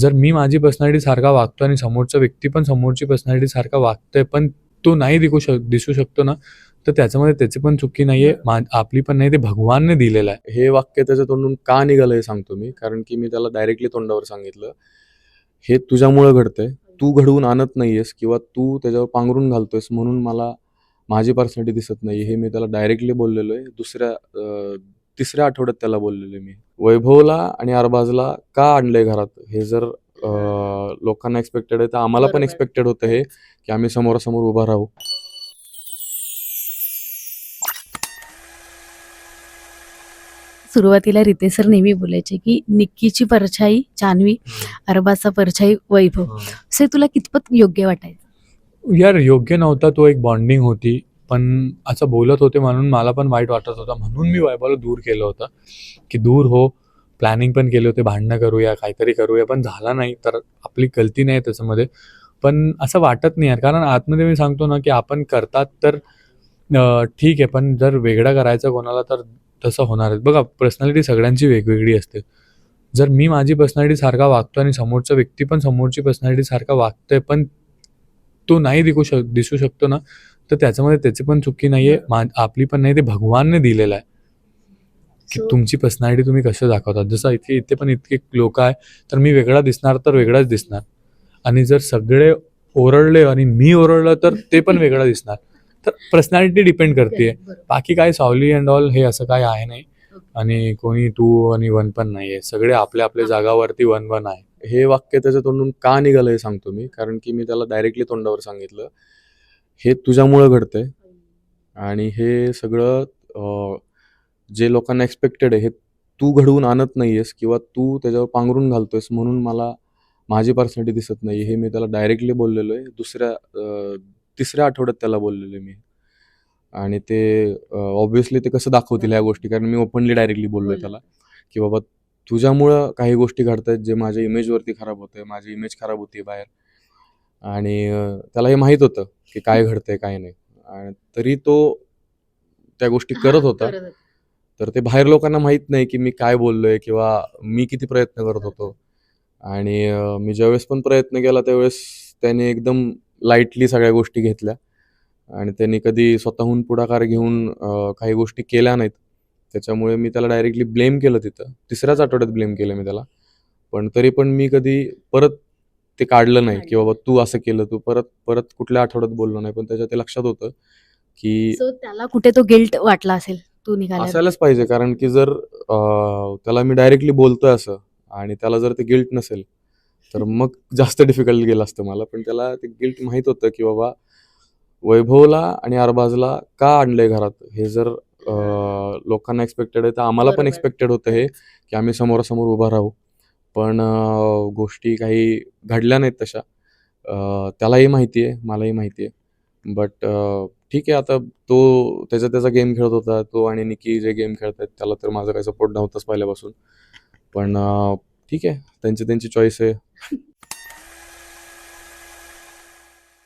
जर मी माझी पर्सनॅलिटी सारखा वागतो आणि समोरचा व्यक्ती पण समोरची पर्सनॅलिटी सारखा वागतोय पण तो नाही दिसू शक दिसू शकतो ना तर त्याच्यामध्ये त्याची पण चुकी नाहीये. मा- आपली पण नाही ते भगवानने दिलेलं आहे. हे वाक्य त्याच्या तोंडून का निघालं हे सांगतो मी. कारण की मी त्याला डायरेक्टली तोंडावर सांगितलं. हे तुझ्यामुळं घडतंय. तू घडवून आणत नाहीयेस किंवा तू त्याच्यावर पांघरून घालतोयस म्हणून मला माझी पर्सनॅलिटी दिसत नाही हे मी त्याला डायरेक्टली बोललेलो आहे. दुसऱ्या तिसऱ्या आठवड्यात त्याला बोललेलो मी. वैभवला आणि अरबाजला का आणलंय घरात? हे जर लोकांना एक्सपेक्टेड आहे तर आम्हाला पण. एक्सपेक्टेड होतं हे की आम्ही समोरासमोर उभा राहू. सुरुवातीला रितेश सर नेहमी बोलायचे की निक्कीची परछाई जान्हवी अरबाजचा परछाई वैभव. असे तुला कितपत योग्य वाटायचं? यार योग्य नव्हता तो एक बॉन्डिंग होती. पण असं बोलत होते म्हणून मला पण वाईट वाटत होतं. म्हणून मी वैभवला दूर केलं होतं. की दूर हो प्लॅनिंग पण केले होते भांडणं करूया काहीतरी करूया पण झाला नाही. तर आपली गलती नाही त्याच्यामध्ये. पण असं वाटत नाही यार. कारण आतमध्ये मी सांगतो ना की आपण करतात तर ठीक आहे. पण जर वेगळं करायचं कोणाला तर तसं होणार आहे. बघा पर्सनॅलिटी सगळ्यांची वेगवेगळी असते. जर मी माझी पर्सनॅलिटी सारखा वागतो आणि समोरचा व्यक्ती पण समोरची पर्सनॅलिटी सारखा वागतोय पण तो नाही दिसू शक दिसू शकतो ना तर त्याच्यामध्ये त्याची पण चुकी नाहीये. आपली पण नाही ते भगवानने दिलेलं आहे. की तुमची पर्सनॅलिटी तुम्ही कसं दाखवतात? जसं इथे इथे पण इतके लोक आहे तर मी वेगळा दिसणार तर वेगळाच दिसणार. आणि जर सगळे ओरडले आणि मी ओरडलं तर ते पण वेगळं दिसणार. तर पर्सनॅलिटी डिपेंड करते बाकी काय सावली अँड ऑल हे असं काय आहे नाही. आणि कोणी टू आणि वन पण नाहीये. सगळे आपल्या आपल्या जागावरती वन वन आहे. हे वाक्य त्याच्या तोंडून का निघालं हे सांगतो मी. कारण की मी त्याला डायरेक्टली तोंडावर सांगितलं. हे तुझ्यामुळं घडतंय. आणि हे सगळं अं, जे लोकांना एक्सपेक्टेड आहे हे तू घडवून आणत नाहीयेस किंवा तू त्याच्यावर पांघरून घालतोयस म्हणून मला माझी पर्सनॅलिटी दिसत नाही हे मी त्याला डायरेक्टली बोललेलो आहे. दुसऱ्या अं, तिसऱ्या आठवड्यात त्याला बोललेलो आहे मी. आणि ते ऑब्व्हियसली ते कसं दाखवतील ह्या गोष्टी? कारण मी ओपनली डायरेक्टली बोललोय बोलला. त्याला की बाबा तुझ्यामुळं काही गोष्टी घडतायत जे माझ्या इमेजवरती खराब होतंय माझी इमेज खराब होती बाहेर. आणि त्याला हे माहीत होतं की काय घडतंय काय नाही. आणि तरी तो त्या गोष्टी करत होता. तर ते बाहेर लोकांना माहीत नाही की मी काय बोललोय किंवा मी किती प्रयत्न करत होतो. आणि मी ज्यावेळेस पण प्रयत्न केला त्यावेळेस त्याने एकदम लाईटली सगळ्या गोष्टी घेतल्या. आणि त्यांनी कधी स्वतःहून पुढाकार घेऊन काही गोष्टी केल्या नाहीत. त्याच्यामुळे मी त्याला डायरेक्टली ब्लेम केलं तिथं. तिसऱ्याच आठवड्यात ब्लेम केलं मी त्याला. पण तरी पण मी कधी परत ते काढलं नाही की बाबा तू असं केलं तू परत परत कुठल्या आठवड्यात बोललो नाही. पण त्याच्या ते लक्षात होतं की त्याला कुठे तो गिल्ट वाटला असेल तू निघाला असायलाच पाहिजे. कारण की जर अं, त्याला मी डायरेक्टली बोलतोय असं आणि त्याला जर ते गिल्ट नसेल तर मग जास्त डिफिकल्ट गेलं असतं मला. पण त्याला ते गिल्ट माहीत होतं की बाबा वैभवला आणि अरबाजला का आणलंय घरात? हे जर अं, लोकांना एक्सपेक्टेड आहे तर आम्हाला पण बरोबर. एक्सपेक्टेड होतं हे की आम्ही समोरासमोर उभा राहू. पण गोष्टी काही घडल्या नाहीत तशा. त्यालाही माहिती आहे मलाही माहिती आहे बट ठीक आहे आता तो त्याचा त्याचा गेम खेळत होता तो आणि निकी जे गेम खेळत आहेत त्याला तर माझा काही सपोर्ट नव्हताच पहिल्यापासून. पण ठीक आहे त्यांची त्यांची चॉईस आहे.